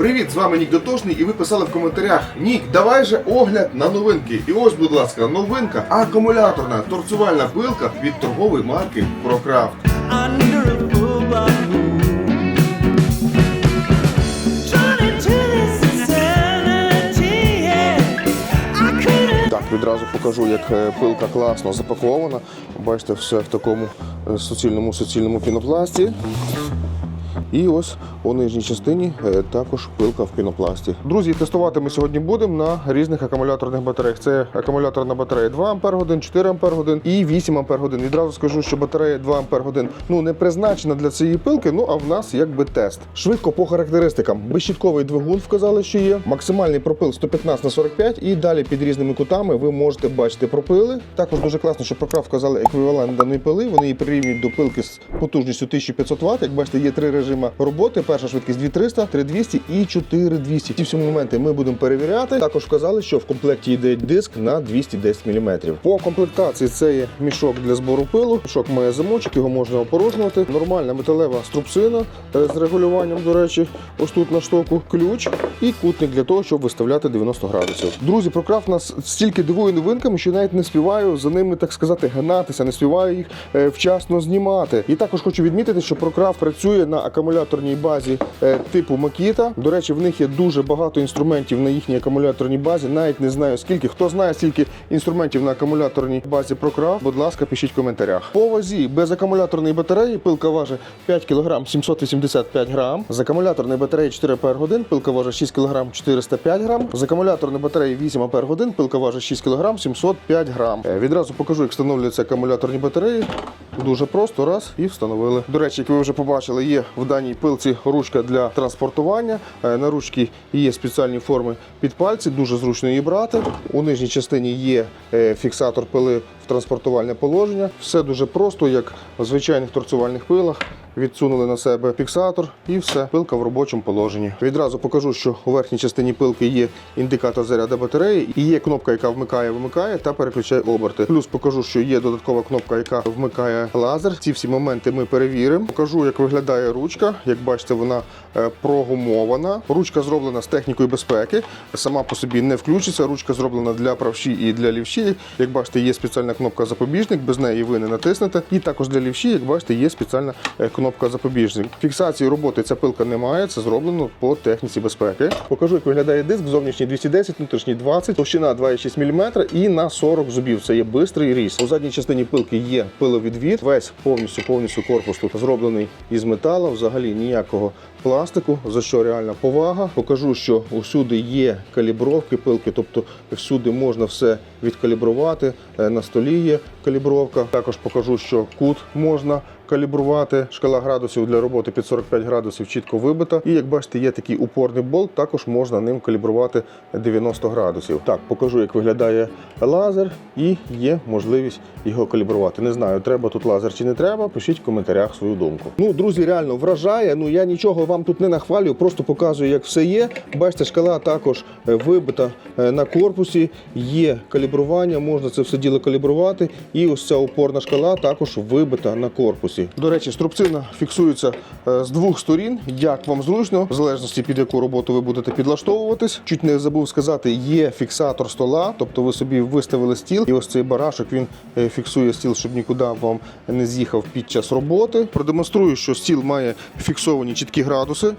Привіт, з вами Нік Дотошний, і ви писали в коментарях Нік, давай же огляд на новинки. І ось, будь ласка, новинка акумуляторна торцювальна пилка від торгової марки ProCraft. couldn't. Так, відразу покажу, як е, пилка класно запакована. Бачите, все в такому е, суцільному суцільному пінопласті. І ось у нижній частині е, також пилка в пінопласті. Друзі, тестувати ми сьогодні будемо на різних акумуляторних батареях. Це акумуляторна батарея 2 Ах, 4 Ах і 8 Ах. Відразу скажу, що батарея 2 Ах ну не призначена для цієї пилки, ну а в нас якби тест. Швидко по характеристикам. Безщітковий двигун вказали, що є. Максимальний пропил 115 на 45 і далі під різними кутами ви можете бачити пропили. Також дуже класно, що Прокрав вказали еквівалент даної пили. Вони її прирівнюють до пилки з потужністю 1500 Вт. Як бачите, є три режими роботи. Перша швидкість 2300, 3200 і 4200. Ці всі моменти ми будемо перевіряти. Також вказали, що в комплекті йде диск на 210 мм. По комплектації це є мішок для збору пилу. Мішок має замочок, його можна опорожнювати. Нормальна металева струбцина е, з регулюванням, до речі, ось тут на штоку ключ і кутник для того, щоб виставляти 90 градусів. Друзі, Прокрафт нас стільки дивує новинками, що навіть не співаю за ними, так сказати, гнатися, не співаю їх е, вчасно знімати. І також хочу відмітити, що Прокрафт працює на акумуляторній базі е, типу Makita. До речі, в них є дуже багато інструментів на їхній акумуляторній базі. Навіть не знаю скільки. Хто знає, скільки інструментів на акумуляторній базі Прокрафт, будь ласка, пишіть в коментарях. По вазі без акумуляторної батареї пилка важить 5 кг 785 грам. З акумуляторної батареї 4 Ах пилка важить 6 кг 405 грам. З акумуляторної батареї 8 Ах пилка важить 6 кг 705 грам. Е, Відразу покажу, як встановлюються акумуляторні батареї. Дуже просто, раз і встановили. До речі, як ви вже побачили, є в даній пилці ручка для транспортування. Е, На ручці є спеціальні форми під пальці, дуже зручно її брати. У нижній частині є е, фіксатор пили транспортувальне положення. Все дуже просто, як в звичайних торцювальних пилах. Відсунули на себе фіксатор і все, пилка в робочому положенні. Відразу покажу, що у верхній частині пилки є індикатор заряду батареї і є кнопка, яка вмикає, вимикає та переключає оберти. Плюс покажу, що є додаткова кнопка, яка вмикає лазер. Ці всі моменти ми перевіримо. Покажу, як виглядає ручка. Як бачите, вона е, прогумована. Ручка зроблена з технікою безпеки. Сама по собі не включиться. Ручка зроблена для правші і для лівші. Як бачите, є спеціальна кнопка запобіжник, без неї ви не натиснете. І також для лівші, як бачите, є спеціальна е, кнопка запобіжник. Фіксації роботи ця пилка не має. Це зроблено по техніці безпеки. Покажу, як виглядає диск. Зовнішній 210, внутрішній 20, товщина 2,6 мм і на 40 зубів. Це є бистрий різ. У задній частині пилки є пиловідвід. Весь повністю повністю корпус тут зроблений із металу. Взагалі ніякого пластику, за що реальна повага. Покажу, що усюди є калібровки пилки, тобто всюди можна все відкалібрувати. Е, На столі є калібровка. Також покажу, що кут можна калібрувати. Шкала градусів для роботи під 45 градусів чітко вибита. І як бачите, є такий упорний болт, також можна ним калібрувати 90 градусів. Так, покажу, як виглядає лазер, і є можливість його калібрувати. Не знаю, треба тут лазер чи не треба. Пишіть в коментарях свою думку. Ну, друзі, реально вражає. Ну я нічого вам тут не нахвалюю, просто показую, як все є. Бачите, шкала також е, вибита е, на корпусі, є калібрування, можна це все діло калібрувати. І ось ця опорна шкала також вибита на корпусі. До речі, струбцина фіксується е, з двох сторін. Як вам зручно, в залежності під яку роботу ви будете підлаштовуватись. Чуть не забув сказати, є фіксатор стола, тобто ви собі виставили стіл, і ось цей барашок він е, фіксує стіл, щоб нікуди вам не з'їхав під час роботи. Продемонструю, що стіл має фіксовані чіткі градуси.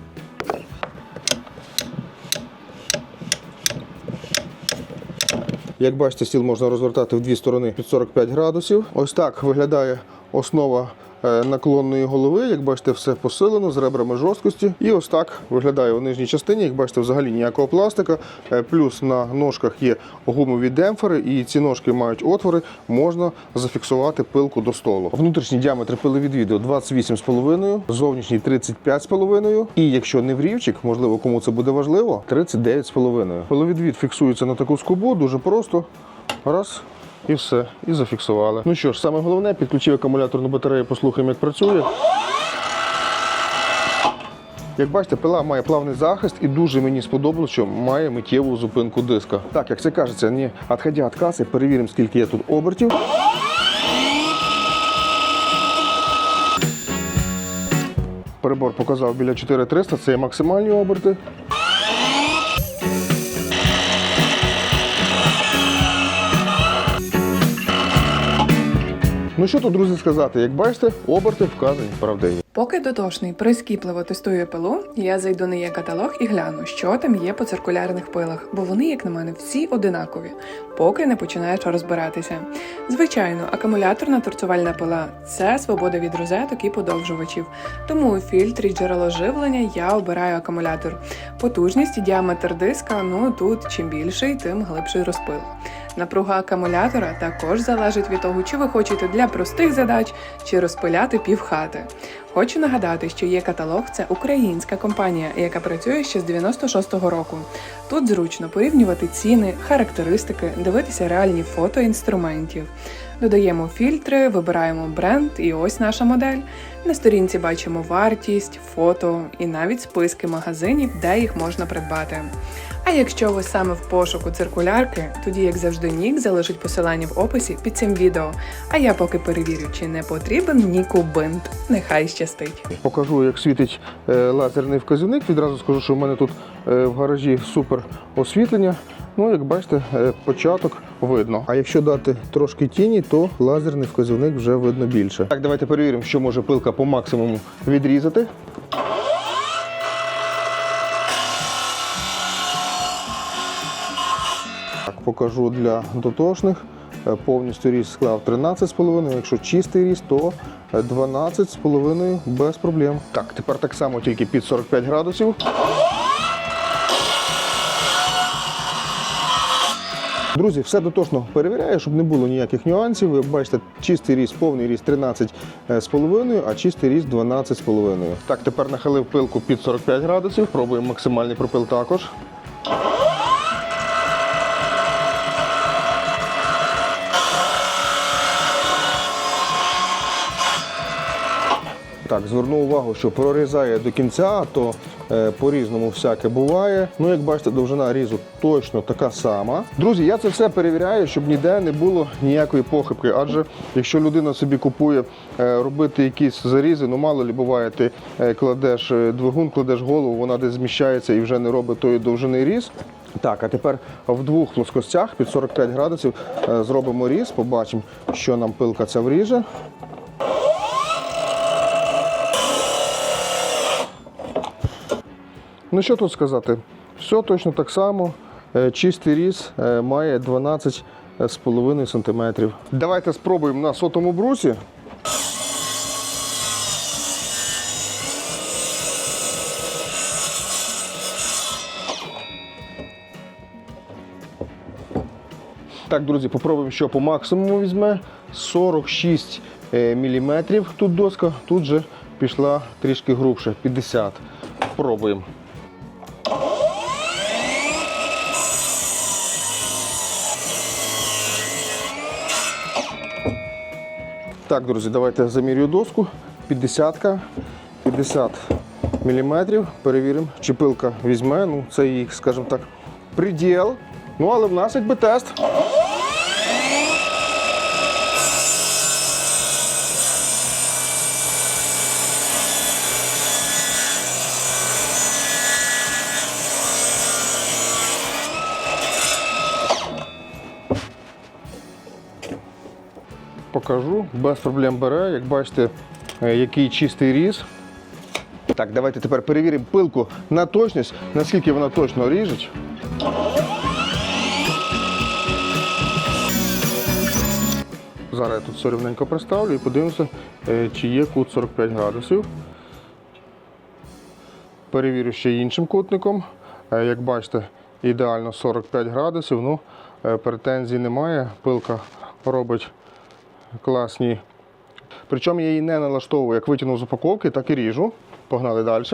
Як бачите, стіл можна розвертати в дві сторони під 45 градусів. Ось так виглядає основа наклонної голови. Як бачите, все посилено з ребрами жорсткості. І ось так виглядає у нижній частині. Як бачите, взагалі ніякого пластика. Е, Плюс на ножках є гумові демпфери, і ці ножки мають отвори. Можна зафіксувати пилку до столу. Внутрішній діаметр пиловідвіду 28,5, зовнішній 35,5. І якщо не врівчик, можливо, кому це буде важливо, 39,5. Пиловідвід фіксується на таку скобу, дуже просто. Раз. І все, і зафіксували. Ну що ж, саме головне, підключив акумуляторну батарею, послухаємо, як працює. Як бачите, пила має плавний захист і дуже мені сподобалось, що має миттєву зупинку диска. Так, як це кажеться, не відходя від каси, перевіримо, скільки є тут обертів. Перебор показав біля 4300, це є максимальні оберти. Ну що тут, друзі, сказати? Як бачите, оберти вказані правдиві. Поки дотошний прискіпливо тестує пилу, я зайду на є каталог і гляну, що там є по циркулярних пилах, бо вони, як на мене, всі одинакові, поки не починаєш розбиратися. Звичайно, акумуляторна торцувальна пила це свобода від розеток і подовжувачів. Тому у фільтрі джерело живлення я обираю акумулятор. Потужність і діаметр диска, ну тут чим більший, тим глибший розпил. Напруга акумулятора також залежить від того, чи ви хочете для простих задач чи розпиляти півхати. Хочу нагадати, що є каталог це українська компанія, яка працює ще з 96-го року. Тут зручно порівнювати ціни, характеристики, дивитися реальні фото інструментів. Додаємо фільтри, вибираємо бренд, і ось наша модель. На сторінці бачимо вартість, фото і навіть списки магазинів, де їх можна придбати. А якщо ви саме в пошуку циркулярки, тоді, як завжди, нік залишить посилання в описі під цим відео. А я поки перевірю, чи не потрібен Ніку бинт. Нехай щастить. Покажу, як світить е, лазерний вказівник. Відразу скажу, що в мене тут е, в гаражі супер освітлення. Ну, як бачите, е, початок видно. А якщо дати трошки тіні, то лазерний вказівник вже видно більше. Так, давайте перевіримо, що може пилка по максимуму відрізати. Так, покажу для дотошних. Е, Повністю ріст склав 13,5. Якщо чистий ріст, то е, 12,5 без проблем. Так, тепер так само, тільки під 45 градусів. Друзі, все дотошно перевіряю, щоб не було ніяких нюансів. Ви бачите, чистий ріст, повний ріст 13,5, а чистий ріст 12,5. Так, тепер нахилив пилку під 45 градусів. Пробуємо максимальний пропил також. Так, зверну увагу, що прорізає до кінця, то по-різному всяке буває. Ну, як бачите, довжина різу точно така сама. Друзі, я це все перевіряю, щоб ніде не було ніякої похибки. Адже якщо людина собі купує е, робити якісь зарізи, ну мало лі буває, ти е, кладеш е, двигун, кладеш голову, вона десь зміщається і вже не робить тої довжини різ. Так, а тепер в двох плоскостях під 45 градусів е, зробимо різ, побачимо, що нам пилка ця вріже. Ну що тут сказати? Все точно так само. Е, Чистий різ е, має 12,5 см. Давайте спробуємо на сотому брусі. Так, друзі, попробуємо, що по максимуму візьме. 46 мм тут доска, тут же пішла трішки грубше, 50. Пробуємо. Так, друзі, давайте замірюю доску. 50 50 мм. Перевіримо, чи пилка візьме. Ну, це її, скажімо так, приділ. Ну, але в нас якби тест. Покажу, без проблем бере. Як бачите, е, який чистий різ. Так, давайте тепер перевіримо пилку на точність, наскільки вона точно ріже. Зараз я тут все рівненько приставлю і подивимося, е, чи є кут 45 градусів. Перевірю ще іншим кутником. Е, Як бачите, ідеально 45 градусів. Ну, претензій немає. Пилка робить класні. Причому я її не налаштовую, як витягнув з упаковки, так і ріжу. Погнали далі.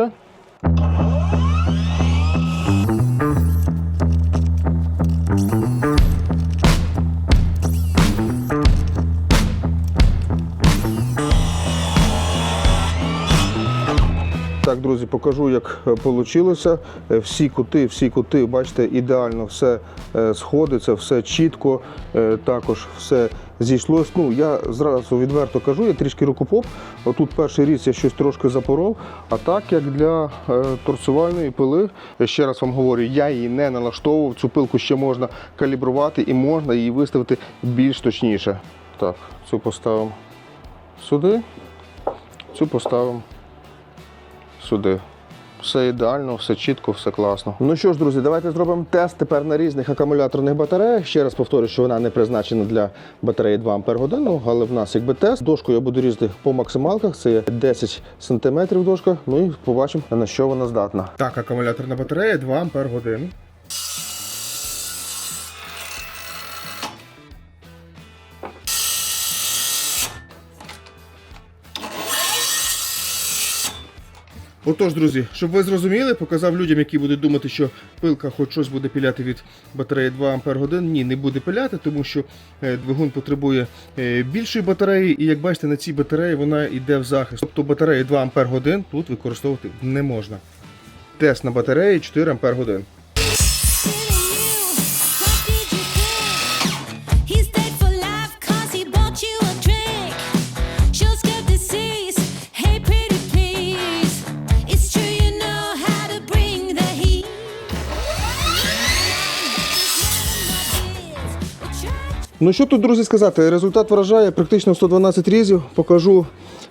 Покажу, як вийшло. Всі кути, всі кути, бачите, ідеально все е, сходиться, все чітко, е, також все зійшлось. Ну, я зразу відверто кажу, я трішки рукопоп. Отут перший різ я щось трошки запоров. А так як для е, торцювальної пили, ще раз вам говорю, я її не налаштовував. Цю пилку ще можна калібрувати і можна її виставити більш точніше. Так, цю поставимо сюди, цю поставимо сюди. Все ідеально, все чітко, все класно. Ну що ж, друзі, давайте зробимо тест тепер на різних акумуляторних батареях. Ще раз повторю, що вона не призначена для батареї 2 Ампер годину, але в нас якби тест. Дошку я буду різати по максималках. Це 10 см дошка. Ну і побачимо, на що вона здатна. Так, акумуляторна батарея 2 Ампер годин. Отож, друзі, щоб ви зрозуміли, показав людям, які будуть думати, що пилка хоч щось буде піляти від батареї 2 Ампер годин. Ні, не буде пиляти, тому що е, двигун потребує е, більшої батареї, і як бачите, на цій батареї вона йде в захист. Тобто батареї 2 Ампер годин тут використовувати не можна. Тест на батареї 4 Ампер Ну що тут, друзі, сказати? Результат вражає практично 112 різів. Покажу,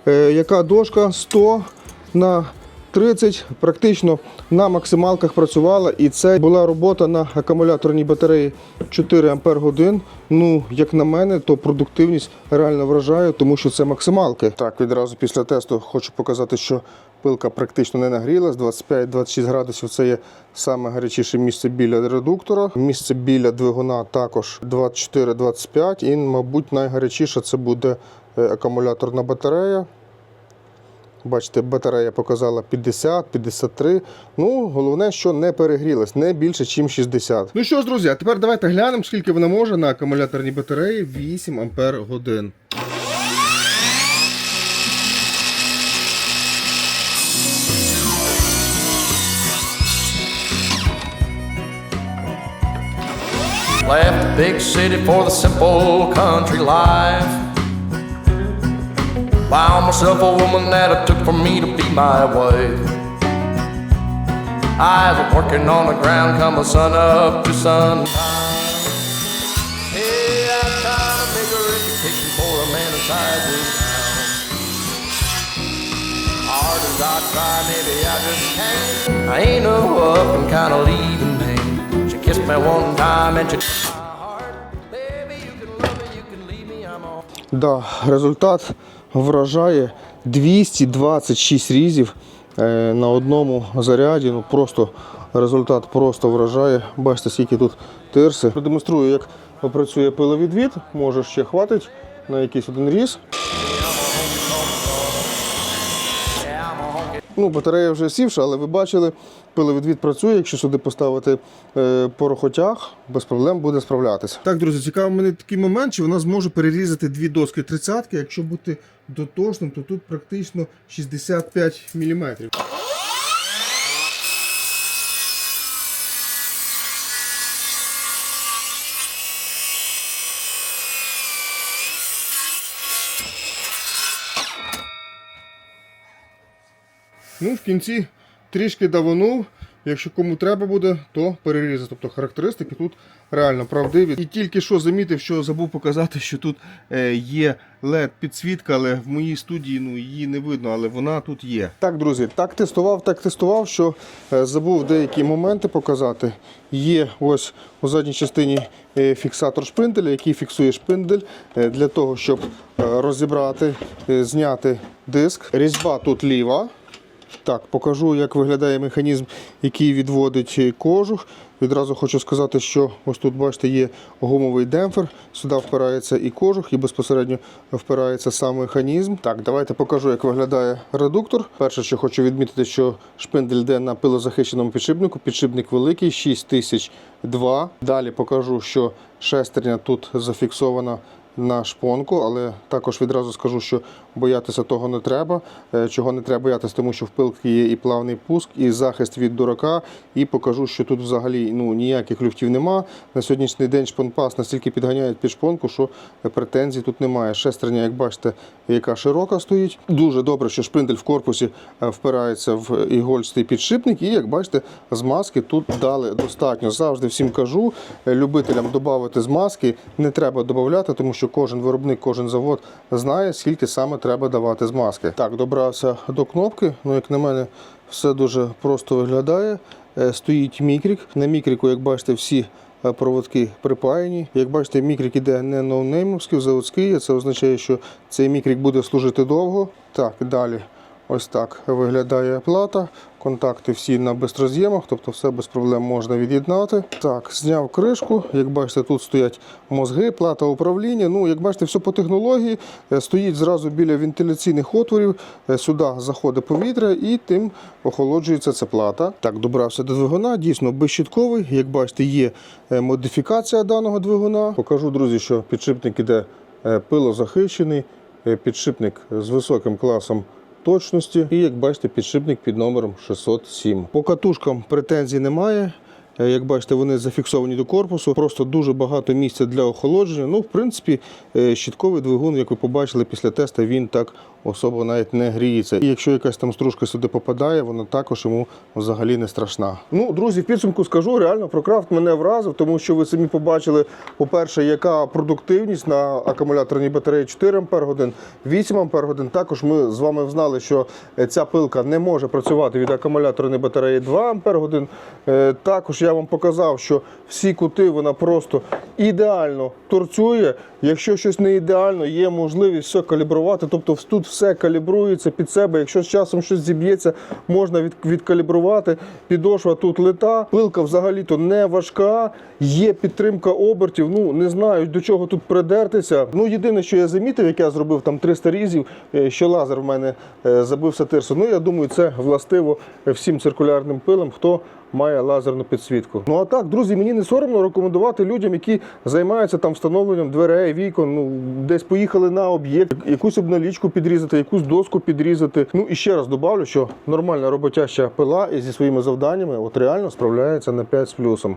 е, яка дошка 100 на 30, практично на максималках працювала. І це була робота на акумуляторній батареї 4 Ампер годин. Ну, як на мене, то продуктивність реально вражає, тому що це максималки. Так, відразу після тесту хочу показати, що пилка практично не нагрілась. 25-26 градусів це є саме гарячіше місце біля редуктора. Місце біля двигуна також 24-25. І, мабуть, найгарячіше це буде е, акумуляторна батарея. Бачите, батарея показала 50, 53. Ну, головне, що не перегрілась, не більше, ніж 60. Ну що ж, друзі, а тепер давайте глянемо, скільки вона може на акумуляторній батареї 8 Ампер годин. Big city for the simple country life. Found myself a woman that it took for me to be my wife. I was working on the ground, come the sun up to sun. Hey, I got a bigger reputation for a man inside this town. Hard as I try, maybe I just can't. I ain't no up and kind of leaving me. She kissed me one time and she. Да, результат вражає 226 різів е, на одному заряді. Ну просто результат просто вражає. Бачите, скільки тут тирси. Продемонструю, як працює пиловідвід. Може ще хватить на якийсь один різ. Ну, батарея вже сівша, але ви бачили, пиловідвід працює. Якщо сюди поставити е, порохотяг, без проблем буде справлятися. Так, друзі, цікавий мене такий момент, чи вона зможе перерізати дві доски тридцятки. Якщо бути дотошним, то тут практично 65 мм. Ну, в кінці трішки даванув. Якщо кому треба буде, то перерізати. Тобто характеристики тут реально правдиві. І тільки що замітив, що забув показати, що тут е, є led підсвітка, але в моїй студії ну, її не видно, але вона тут є. Так, друзі, так тестував, так тестував, що е, забув деякі моменти показати. Є ось у задній частині е, фіксатор шпинделя, який фіксує шпиндель для того, щоб розібрати, зняти диск. Різьба тут ліва. Так, покажу, як виглядає механізм, який відводить е, кожух. Відразу хочу сказати, що ось тут, бачите, є гумовий демпфер. Сюди впирається і кожух, і безпосередньо впирається сам механізм. Так, давайте покажу, як виглядає редуктор. Перше, що хочу відмітити, що шпиндель йде на пилозахищеному підшипнику. Підшипник великий, 6002. Далі покажу, що шестерня тут зафіксована на шпонку, але також відразу скажу, що боятися того не треба. Е, Чого не треба боятися, тому що в пилки є і плавний пуск, і захист від дурака. І покажу, що тут взагалі ну, ніяких люфтів нема. На сьогоднішній день шпонпас настільки підганяють під шпонку, що претензій тут немає. Шестерня, як бачите, яка широка стоїть. Дуже добре, що шпиндель в корпусі е, впирається в ігольстий підшипник. І як бачите, змазки тут дали достатньо. Завжди всім кажу, е, любителям додати змазки не треба додати, тому що що кожен виробник, кожен завод знає, скільки саме треба давати змазки. Так, добрався до кнопки. Ну, як на мене, все дуже просто виглядає. Е, Стоїть мікрік. На мікріку, як бачите, всі е, проводки припаяні. Як бачите, мікрік іде не ноунеймовський, заводський. Це означає, що цей мікрік буде служити довго. Так, далі. Ось так виглядає плата. Контакти всі на безроз'ємах, тобто все без проблем можна від'єднати. Так, зняв кришку. Як бачите, тут стоять мозги, плата управління. Ну, як бачите, все по технології. Е, Стоїть зразу біля вентиляційних отворів. Е, Сюди заходить повітря і тим охолоджується ця плата. Так, добрався до двигуна. Дійсно безщітковий. Як бачите, є е, модифікація даного двигуна. Покажу, друзі, що підшипник іде пилозахищений, підшипник з високим класом точності. І як бачите, підшипник під номером 607. По катушкам претензій немає. Е, Як бачите, вони зафіксовані до корпусу. Просто дуже багато місця для охолодження. Ну, в принципі, е, щітковий двигун, як ви побачили після тесту, він так особо навіть не гріється. І якщо якась там стружка сюди попадає, вона також йому взагалі не страшна. Ну, друзі, в підсумку скажу, реально прокрафт мене вразив, тому що ви самі побачили, по-перше, яка продуктивність на акумуляторній батареї 4 Ампер годин, 8 Ампер годин. Також ми з вами знали, що е, ця пилка не може працювати від акумуляторної батареї 2 Ампер годин. Е, Також я вам показав, що всі кути вона просто ідеально торцює. Якщо щось не ідеально, є можливість все калібрувати. Тобто тут все калібрується під себе. Якщо з часом щось зіб'ється, можна від, відкалібрувати. Підошва тут лита. Пилка взагалі-то не важка. Є підтримка обертів. Ну не знаю до чого тут придертися. Ну єдине, що я замітив, як я зробив там 300 різів, е, що лазер в мене е, забився тирсу. Ну я думаю, це властиво всім циркулярним пилам, хто має лазерну підсвітку. Ну а так, друзі, мені не соромно рекомендувати людям, які займаються там встановленням дверей, вікон, ну десь поїхали на об'єкт, якусь обналічку підрізати, якусь доску підрізати. Ну і ще раз добавлю, що нормальна роботяща пила і зі своїми завданнями от реально справляється на 5 з плюсом.